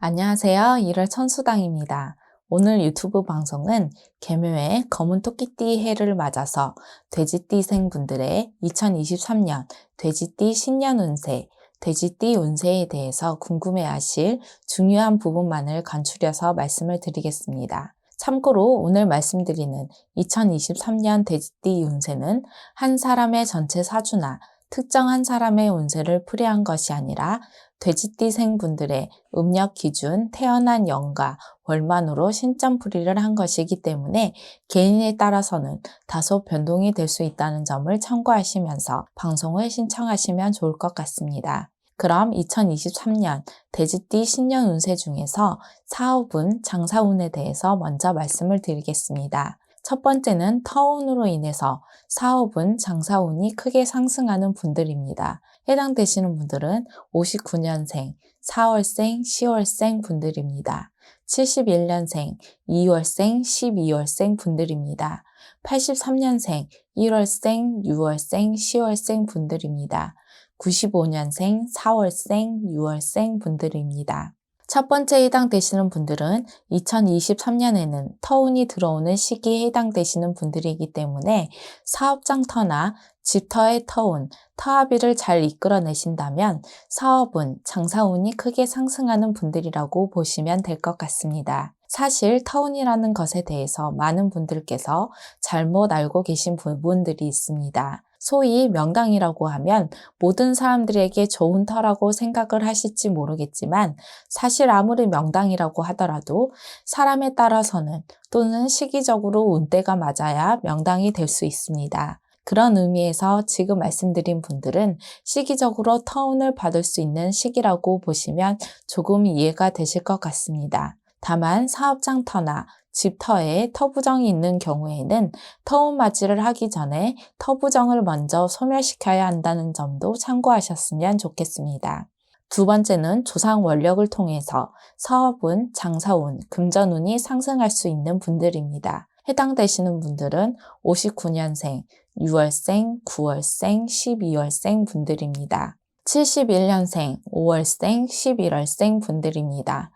안녕하세요. 1월 천수당입니다. 오늘 유튜브 방송은 개묘의 검은 토끼띠 해를 맞아서 돼지띠생 분들의 2023년 돼지띠 신년 운세, 돼지띠 운세에 대해서 궁금해 하실 중요한 부분만을 간추려서 말씀을 드리겠습니다. 참고로 오늘 말씀드리는 2023년 돼지띠 운세는 한 사람의 전체 사주나 특정한 사람의 운세를 풀이한 것이 아니라 돼지띠 생 분들의 음력 기준 태어난 연가 월만으로 신점풀이를 한 것이기 때문에 개인에 따라서는 다소 변동이 될 수 있다는 점을 참고하시면서 방송을 신청하시면 좋을 것 같습니다. 그럼 2023년 돼지띠 신년 운세 중에서 사업운, 장사운에 대해서 먼저 말씀을 드리겠습니다. 첫 번째는 터운으로 인해서 사업운, 장사운이 크게 상승하는 분들입니다. 해당되시는 분들은 59년생, 4월생, 10월생 분들입니다. 71년생, 2월생, 12월생 분들입니다. 83년생, 1월생, 6월생, 10월생 분들입니다. 95년생, 4월생, 6월생 분들입니다. 첫 번째 해당되시는 분들은 2023년에는 터운이 들어오는 시기에 해당되시는 분들이기 때문에 사업장 터나 집터의 터운, 터합의를 잘 이끌어내신다면 사업운, 장사운이 크게 상승하는 분들이라고 보시면 될 것 같습니다. 사실 터운이라는 것에 대해서 많은 분들께서 잘못 알고 계신 부분들이 있습니다. 소위 명당이라고 하면 모든 사람들에게 좋은 터라고 생각을 하실지 모르겠지만 사실 아무리 명당이라고 하더라도 사람에 따라서는 또는 시기적으로 운때가 맞아야 명당이 될 수 있습니다. 그런 의미에서 지금 말씀드린 분들은 시기적으로 터운을 받을 수 있는 시기라고 보시면 조금 이해가 되실 것 같습니다. 다만 사업장 터나 집터에 터부정이 있는 경우에는 터운 맞이를 하기 전에 터부정을 먼저 소멸시켜야 한다는 점도 참고하셨으면 좋겠습니다. 두 번째는 조상 원력을 통해서 사업운, 장사운, 금전운이 상승할 수 있는 분들입니다. 해당되시는 분들은 59년생, 6월생, 9월생, 12월생 분들입니다. 71년생, 5월생, 11월생 분들입니다.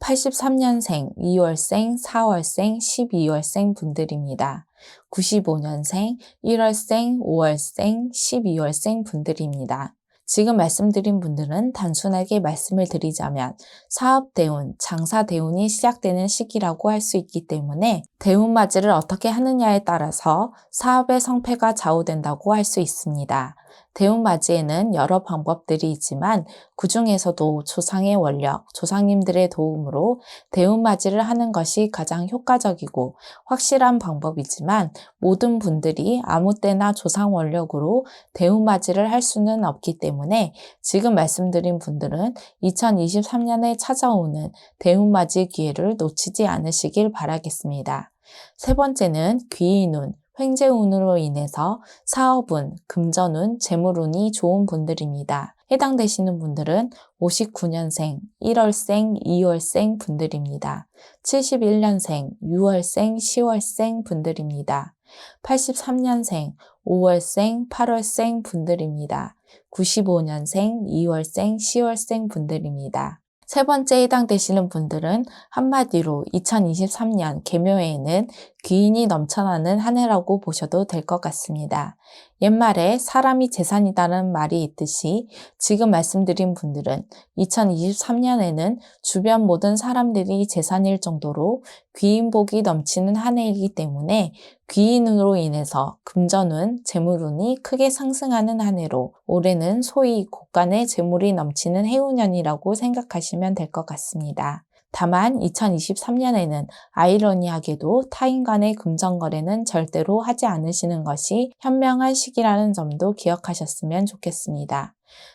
83년생, 2월생, 4월생, 12월생 분들입니다. 95년생, 1월생, 5월생, 12월생 분들입니다. 지금 말씀드린 분들은 단순하게 말씀을 드리자면 사업 대운, 장사 대운이 시작되는 시기라고 할 수 있기 때문에 대운 맞이를 어떻게 하느냐에 따라서 사업의 성패가 좌우된다고 할 수 있습니다. 대운 맞이에는 여러 방법들이 있지만 그 중에서도 조상의 원력, 조상님들의 도움으로 대운 맞이를 하는 것이 가장 효과적이고 확실한 방법이지만 모든 분들이 아무 때나 조상 원력으로 대운 맞이를 할 수는 없기 때문에 지금 말씀드린 분들은 2023년에 찾아오는 대운 맞이 기회를 놓치지 않으시길 바라겠습니다. 세 번째는 귀인운, 횡재운으로 인해서 사업운, 금전운, 재물운이 좋은 분들입니다. 해당되시는 분들은 59년생, 1월생, 2월생 분들입니다. 71년생, 6월생, 10월생 분들입니다. 83년생, 5월생, 8월생 분들입니다. 95년생, 2월생, 10월생 분들입니다. 세 번째 해당되시는 분들은 한마디로 2023년 개묘에는 귀인이 넘쳐나는 한 해라고 보셔도 될 것 같습니다. 옛말에 사람이 재산이다는 말이 있듯이 지금 말씀드린 분들은 2023년에는 주변 모든 사람들이 재산일 정도로 귀인복이 넘치는 한 해이기 때문에 귀인으로 인해서 금전운, 재물운이 크게 상승하는 한 해로 올해는 소위 곳간의 재물이 넘치는 해운년이라고 생각하시면 될 것 같습니다. 다만 2023년에는 아이러니하게도 타인 간의 금전거래는 절대로 하지 않으시는 것이 현명한 시기라는 점도 기억하셨으면 좋겠습니다.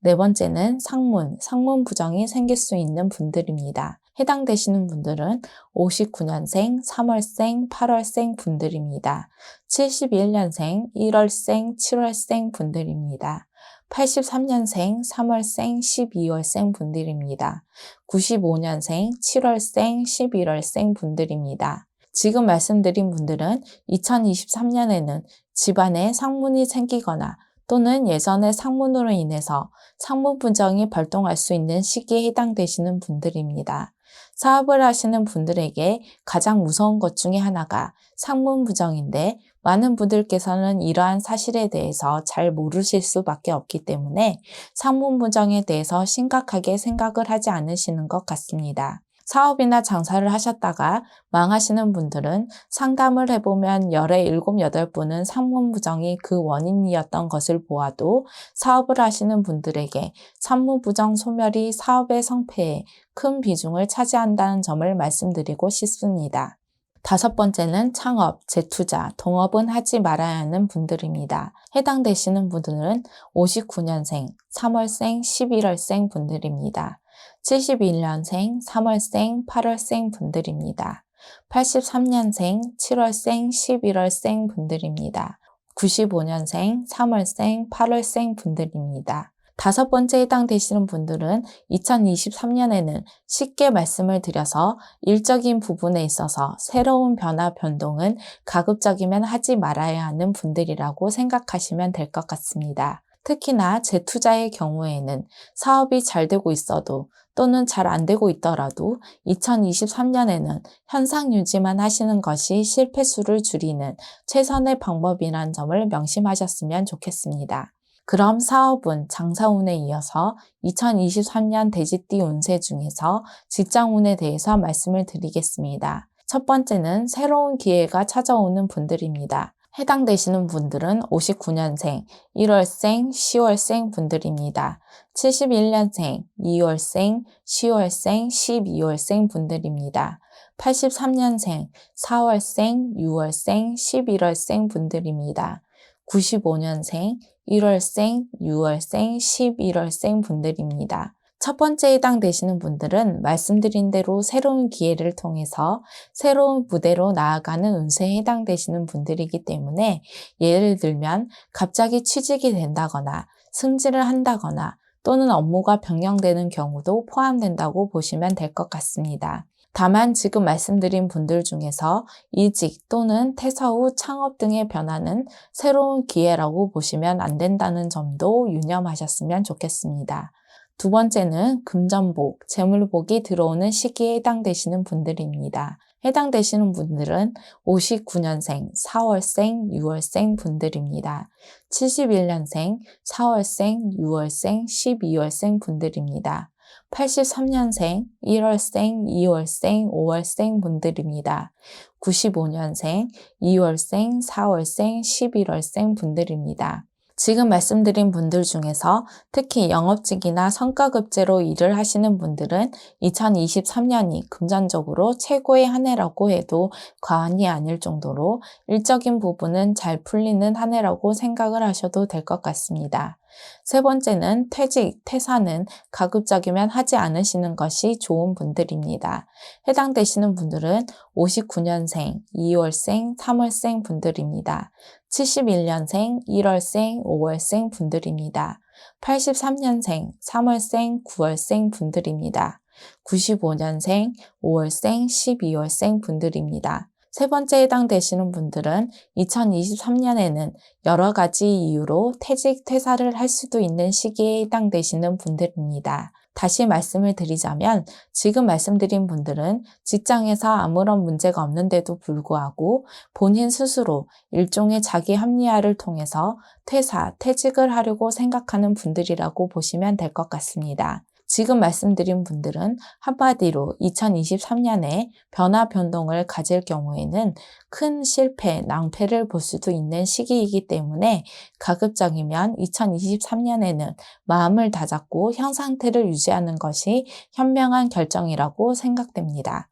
네 번째는 상문, 상문 부정이 생길 수 있는 분들입니다. 해당되시는 분들은 59년생, 3월생, 8월생 분들입니다. 71년생, 1월생, 7월생 분들입니다. 83년생, 3월생, 12월생 분들입니다. 95년생, 7월생, 11월생 분들입니다. 지금 말씀드린 분들은 2023년에는 집안에 상문이 생기거나 또는 예전의 상문으로 인해서 상문 분정이 발동할 수 있는 시기에 해당되시는 분들입니다. 사업을 하시는 분들에게 가장 무서운 것 중에 하나가 상문 부정인데 많은 분들께서는 이러한 사실에 대해서 잘 모르실 수밖에 없기 때문에 상문 부정에 대해서 심각하게 생각을 하지 않으시는 것 같습니다. 사업이나 장사를 하셨다가 망하시는 분들은 상담을 해보면 열의 일곱, 여덟 분은 상문 부정이 그 원인이었던 것을 보아도 사업을 하시는 분들에게 상문 부정 소멸이 사업의 성패에 큰 비중을 차지한다는 점을 말씀드리고 싶습니다. 다섯 번째는 창업, 재투자, 동업은 하지 말아야 하는 분들입니다. 해당되시는 분들은 59년생, 3월생, 11월생 분들입니다. 71년생, 3월생, 8월생 분들입니다. 83년생, 7월생, 11월생 분들입니다. 95년생, 3월생, 8월생 분들입니다. 다섯 번째 해당되시는 분들은 2023년에는 쉽게 말씀을 드려서 일적인 부분에 있어서 새로운 변화, 변동은 가급적이면 하지 말아야 하는 분들이라고 생각하시면 될 것 같습니다. 특히나 재투자의 경우에는 사업이 잘 되고 있어도 또는 잘 안 되고 있더라도 2023년에는 현상 유지만 하시는 것이 실패 수를 줄이는 최선의 방법이라는 점을 명심하셨으면 좋겠습니다. 그럼 사업운, 장사운에 이어서 2023년 돼지띠 운세 중에서 직장운에 대해서 말씀을 드리겠습니다. 첫 번째는 새로운 기회가 찾아오는 분들입니다. 해당되시는 분들은 59년생, 1월생, 10월생 분들입니다. 71년생, 2월생, 10월생, 12월생 분들입니다. 83년생, 4월생, 6월생, 11월생 분들입니다. 95년생, 1월생, 6월생, 11월생 분들입니다. 첫 번째 해당 되시는 분들은 말씀드린 대로 새로운 기회를 통해서 새로운 무대로 나아가는 운세에 해당되시는 분들이기 때문에 예를 들면 갑자기 취직이 된다거나 승진을 한다거나 또는 업무가 변경되는 경우도 포함된다고 보시면 될 것 같습니다. 다만 지금 말씀드린 분들 중에서 이직 또는 퇴사 후 창업 등의 변화는 새로운 기회라고 보시면 안 된다는 점도 유념하셨으면 좋겠습니다. 두 번째는 금전복, 재물복이 들어오는 시기에 해당되시는 분들입니다. 해당되시는 분들은 59년생, 4월생, 6월생 분들입니다. 71년생, 4월생, 6월생, 12월생 분들입니다. 83년생, 1월생, 2월생, 5월생 분들입니다. 95년생, 2월생, 4월생, 11월생 분들입니다. 지금 말씀드린 분들 중에서 특히 영업직이나 성과급제로 일을 하시는 분들은 2023년이 금전적으로 최고의 한 해라고 해도 과언이 아닐 정도로 일적인 부분은 잘 풀리는 한 해라고 생각을 하셔도 될 것 같습니다. 세 번째는 퇴직, 퇴사는 가급적이면 하지 않으시는 것이 좋은 분들입니다. 해당되시는 분들은 59년생, 2월생, 3월생 분들입니다. 71년생, 1월생, 5월생 분들입니다. 83년생, 3월생, 9월생 분들입니다. 95년생, 5월생, 12월생 분들입니다. 세 번째 해당되시는 분들은 2023년에는 여러 가지 이유로 퇴직, 퇴사를 할 수도 있는 시기에 해당되시는 분들입니다. 다시 말씀을 드리자면 지금 말씀드린 분들은 직장에서 아무런 문제가 없는데도 불구하고 본인 스스로 일종의 자기 합리화를 통해서 퇴사, 퇴직을 하려고 생각하는 분들이라고 보시면 될 것 같습니다. 지금 말씀드린 분들은 한마디로 2023년에 변화 변동을 가질 경우에는 큰 실패, 낭패를 볼 수도 있는 시기이기 때문에 가급적이면 2023년에는 마음을 다잡고 현 상태를 유지하는 것이 현명한 결정이라고 생각됩니다.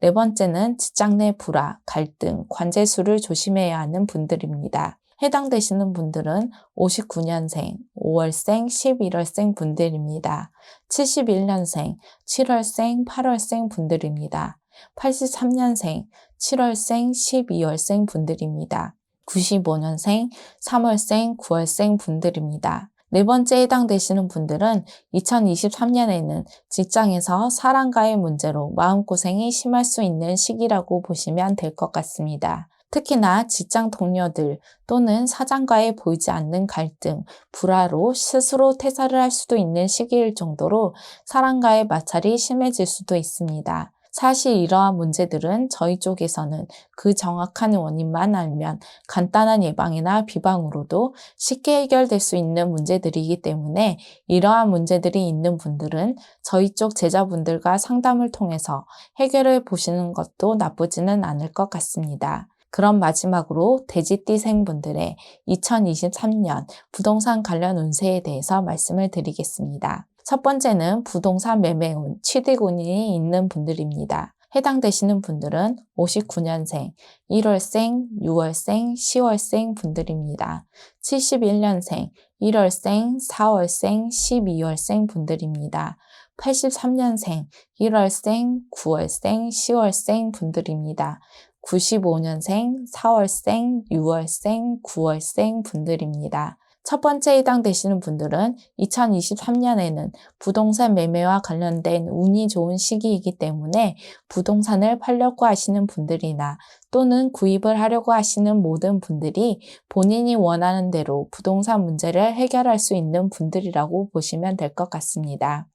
네 번째는 직장 내 불화, 갈등, 관제수를 조심해야 하는 분들입니다. 해당되시는 분들은 59년생, 5월생, 11월생 분들입니다. 71년생, 7월생, 8월생 분들입니다. 83년생, 7월생, 12월생 분들입니다. 95년생, 3월생, 9월생 분들입니다. 네 번째 해당되시는 분들은 2023년에는 직장에서 사람과의 문제로 마음고생이 심할 수 있는 시기라고 보시면 될 것 같습니다. 특히나 직장 동료들 또는 사장과의 보이지 않는 갈등, 불화로 스스로 퇴사를 할 수도 있는 시기일 정도로 사람과의 마찰이 심해질 수도 있습니다. 사실 이러한 문제들은 저희 쪽에서는 그 정확한 원인만 알면 간단한 예방이나 비방으로도 쉽게 해결될 수 있는 문제들이기 때문에 이러한 문제들이 있는 분들은 저희 쪽 제자분들과 상담을 통해서 해결해 보시는 것도 나쁘지는 않을 것 같습니다. 그럼 마지막으로 돼지띠생분들의 2023년 부동산 관련 운세에 대해서 말씀을 드리겠습니다. 첫 번째는 부동산 매매운, 취득운이 있는 분들입니다. 해당되시는 분들은 59년생, 1월생, 6월생, 10월생 분들입니다. 71년생, 1월생, 4월생, 12월생 분들입니다. 83년생, 1월생, 9월생, 10월생 분들입니다. 95년생, 4월생, 6월생, 9월생 분들입니다. 첫 번째 해당되시는 분들은 2023년에는 부동산 매매와 관련된 운이 좋은 시기이기 때문에 부동산을 팔려고 하시는 분들이나 또는 구입을 하려고 하시는 모든 분들이 본인이 원하는 대로 부동산 문제를 해결할 수 있는 분들이라고 보시면 될 것 같습니다.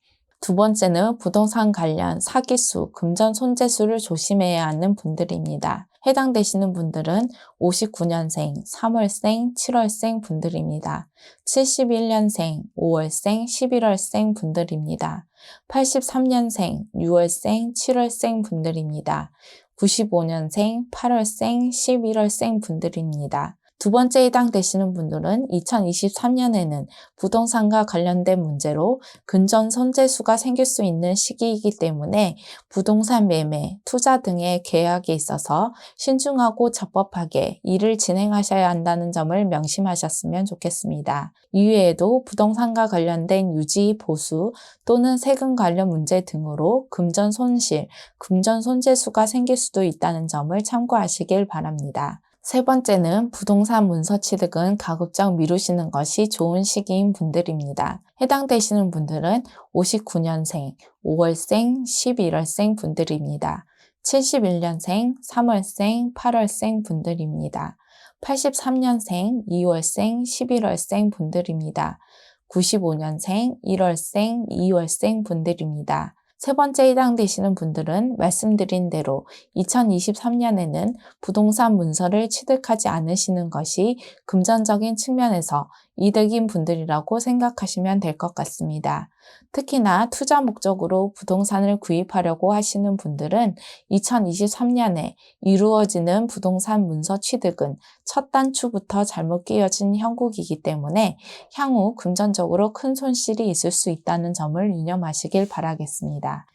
두 번째는 부동산 관련 사기수, 금전 손재수를 조심해야 하는 분들입니다. 해당되시는 분들은 59년생, 3월생, 7월생 분들입니다. 71년생, 5월생, 11월생 분들입니다. 83년생, 6월생, 7월생 분들입니다. 95년생, 8월생, 11월생 분들입니다. 두 번째 해당 되시는 분들은 2023년에는 부동산과 관련된 문제로 근전 선재수가 생길 수 있는 시기이기 때문에 부동산 매매, 투자 등의 계약에 있어서 신중하고 적법하게 일을 진행하셔야 한다는 점을 명심하셨으면 좋겠습니다. 이외에도 부동산과 관련된 유지, 보수 또는 세금 관련 문제 등으로 금전 손실, 금전 손재수가 생길 수도 있다는 점을 참고하시길 바랍니다. 세 번째는 부동산 문서 취득은 가급적 미루시는 것이 좋은 시기인 분들입니다. 해당되시는 분들은 59년생, 5월생, 11월생 분들입니다. 71년생, 3월생, 8월생 분들입니다. 83년생, 2월생, 11월생 분들입니다. 95년생, 1월생, 2월생 분들입니다. 세 번째 해당되시는 분들은 말씀드린 대로 2023년에는 부동산 문서를 취득하지 않으시는 것이 금전적인 측면에서 이득인 분들이라고 생각하시면 될 것 같습니다. 특히나 투자 목적으로 부동산을 구입하려고 하시는 분들은 2023년에 이루어지는 부동산 문서 취득은 첫 단추부터 잘못 끼어진 형국이기 때문에 향후 금전적으로 큰 손실이 있을 수 있다는 점을 유념하시길 바라겠습니다.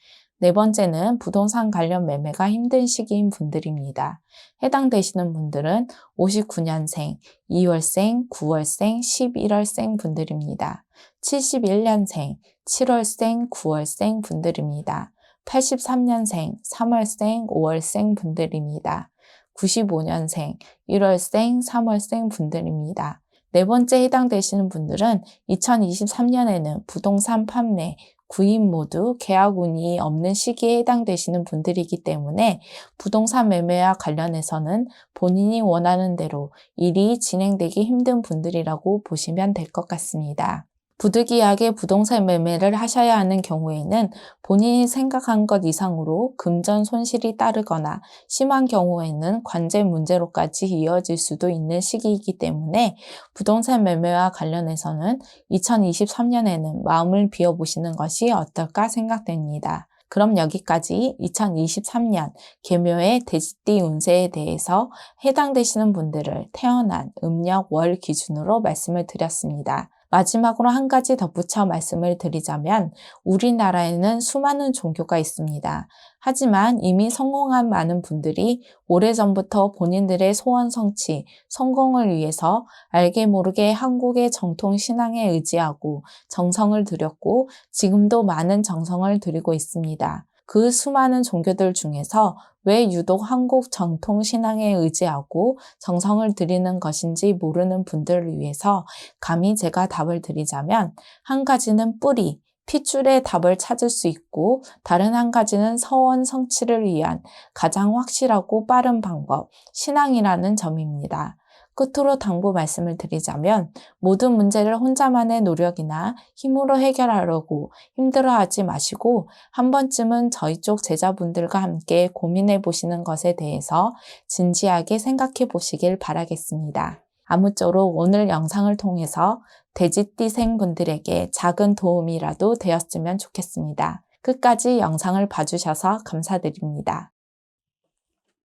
네 번째는 부동산 관련 매매가 힘든 시기인 분들입니다. 해당되시는 분들은 59년생, 2월생, 9월생, 11월생 분들입니다. 71년생, 7월생, 9월생 분들입니다. 83년생, 3월생, 5월생 분들입니다. 95년생, 1월생, 3월생 분들입니다. 네 번째 해당되시는 분들은 2023년에는 부동산 판매, 구입 모두 계약 운이 없는 시기에 해당되시는 분들이기 때문에 부동산 매매와 관련해서는 본인이 원하는 대로 일이 진행되기 힘든 분들이라고 보시면 될 것 같습니다. 부득이하게 부동산 매매를 하셔야 하는 경우에는 본인이 생각한 것 이상으로 금전 손실이 따르거나 심한 경우에는 관제 문제로까지 이어질 수도 있는 시기이기 때문에 부동산 매매와 관련해서는 2023년에는 마음을 비워보시는 것이 어떨까 생각됩니다. 그럼 여기까지 2023년 개묘의 돼지띠 운세에 대해서 해당되시는 분들을 태어난 음력 월 기준으로 말씀을 드렸습니다. 마지막으로 한 가지 덧붙여 말씀을 드리자면 우리나라에는 수많은 종교가 있습니다. 하지만 이미 성공한 많은 분들이 오래전부터 본인들의 소원 성취, 성공을 위해서 알게 모르게 한국의 정통 신앙에 의지하고 정성을 들였고 지금도 많은 정성을 들이고 있습니다. 그 수많은 종교들 중에서 왜 유독 한국 전통 신앙에 의지하고 정성을 들이는 것인지 모르는 분들을 위해서 감히 제가 답을 드리자면 한 가지는 뿌리, 핏줄의 답을 찾을 수 있고 다른 한 가지는 서원 성취를 위한 가장 확실하고 빠른 방법, 신앙이라는 점입니다. 끝으로 당부 말씀을 드리자면 모든 문제를 혼자만의 노력이나 힘으로 해결하려고 힘들어하지 마시고 한 번쯤은 저희 쪽 제자분들과 함께 고민해 보시는 것에 대해서 진지하게 생각해 보시길 바라겠습니다. 아무쪼록 오늘 영상을 통해서 돼지띠생 분들에게 작은 도움이라도 되었으면 좋겠습니다. 끝까지 영상을 봐주셔서 감사드립니다.